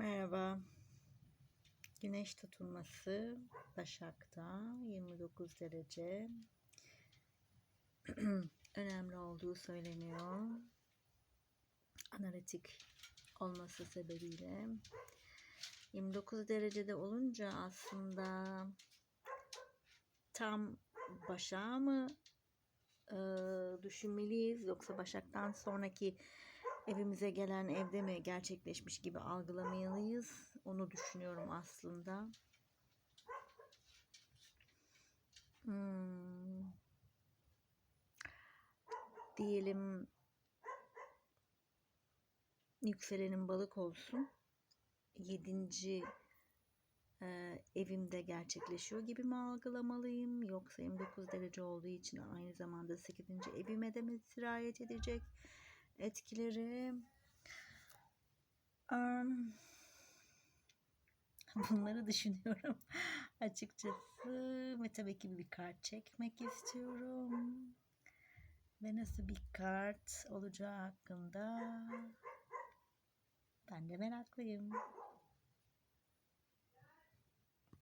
Merhaba. Güneş tutulması Başak'ta 29 derece. Önemli olduğu söyleniyor. Analitik olması sebebiyle. 29 derecede olunca aslında tam Başak'ı mı e, düşünmeliyiz yoksa Başak'tan sonraki evimize gelen evde mi gerçekleşmiş gibi algılamalıyız. Onu düşünüyorum aslında. Hmm. Diyelim yükselenin balık olsun. Yedinci e, evimde gerçekleşiyor gibi mi algılamalıyım? Yoksa 29 derece olduğu için aynı zamanda 8. evime de mi sirayet edecek? Etkileri bunları düşünüyorum açıkçası. Ve tabii ki bir kart çekmek istiyorum. Ve nasıl bir kart olacağı hakkında ben de meraklıyım.